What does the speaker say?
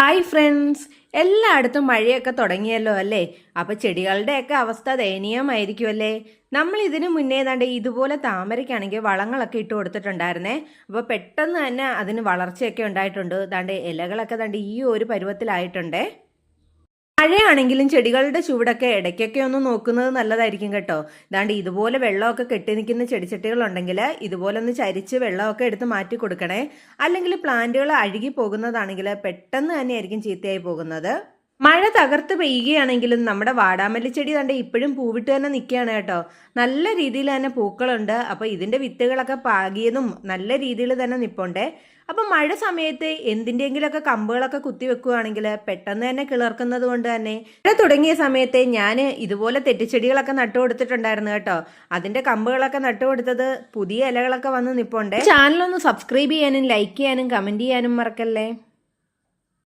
Hi friends എല്ലായിടത്തും മഴയൊക്കെ തുടങ്ങിയല്ലോ അല്ലേ? അപ്പോൾ ചെടികളുടെയൊക്കെ അവസ്ഥ ദയനീയമായിരിക്കുമല്ലേ? നമ്മൾ ഇതിനു മുന്നേ ഏതാണ്ട് ഇതുപോലെ താമരയ്ക്കാണെങ്കിൽ വളങ്ങളൊക്കെ ഇട്ട് കൊടുത്തിട്ടുണ്ടായിരുന്നേ. അപ്പോൾ പെട്ടെന്ന് തന്നെ അതിന് വളർച്ചയൊക്കെ ഉണ്ടായിട്ടുണ്ട്. ദാണ്ട് ഇലകളൊക്കെ ദാണ്ട് ഈ ഒരു പരുവത്തിലായിട്ടുണ്ടേ. മഴയാണെങ്കിലും ചെടികളുടെ ചൂടൊക്കെ ഇടയ്ക്കൊക്കെ ഒന്ന് നോക്കുന്നത് നല്ലതായിരിക്കും കേട്ടോ. ഇതാണ്ട് ഇതുപോലെ വെള്ളമൊക്കെ കെട്ടി നിൽക്കുന്ന ചെടിച്ചട്ടികളുണ്ടെങ്കിൽ ഇതുപോലെ ഒന്ന് ചരിച്ച് വെള്ളമൊക്കെ എടുത്ത് മാറ്റി കൊടുക്കണേ. അല്ലെങ്കിൽ പ്ലാന്റുകൾ അഴുകി പോകുന്നതാണെങ്കിൽ പെട്ടെന്ന് തന്നെയായിരിക്കും ചീത്തയായി പോകുന്നത്. മഴ തകർത്ത് പെയ്യുകയാണെങ്കിലും നമ്മുടെ വാടാമല്ലി ചെടി കണ്ട് ഇപ്പോഴും പൂവിട്ട് തന്നെ നിൽക്കുകയാണ് കേട്ടോ. നല്ല രീതിയിൽ തന്നെ പൂക്കളുണ്ട്. അപ്പോൾ ഇതിന്റെ വിത്തുകളൊക്കെ പാകിയതും നല്ല രീതിയിൽ തന്നെ നിൽപ്പുണ്ടേ അപ്പം മഴ സമയത്ത് എന്തിന്റെയെങ്കിലുമൊക്കെ കമ്പുകളൊക്കെ കുത്തി വെക്കുകയാണെങ്കിൽ പെട്ടെന്ന് തന്നെ കിളർക്കുന്നത് കൊണ്ട് തന്നെ മഴ തുടങ്ങിയ സമയത്ത് ഞാൻ ഇതുപോലെ തെറ്റിച്ചെടികളൊക്കെ നട്ടു കൊടുത്തിട്ടുണ്ടായിരുന്നു കേട്ടോ. അതിന്റെ കമ്പുകളൊക്കെ നട്ടു കൊടുത്തത് പുതിയ ഇലകളൊക്കെ വന്ന് നിൽപ്പുണ്ട് ചാനലൊന്ന് സബ്സ്ക്രൈബ് ചെയ്യാനും ലൈക്ക് ചെയ്യാനും കമന്റ് ചെയ്യാനും മറക്കല്ലേ?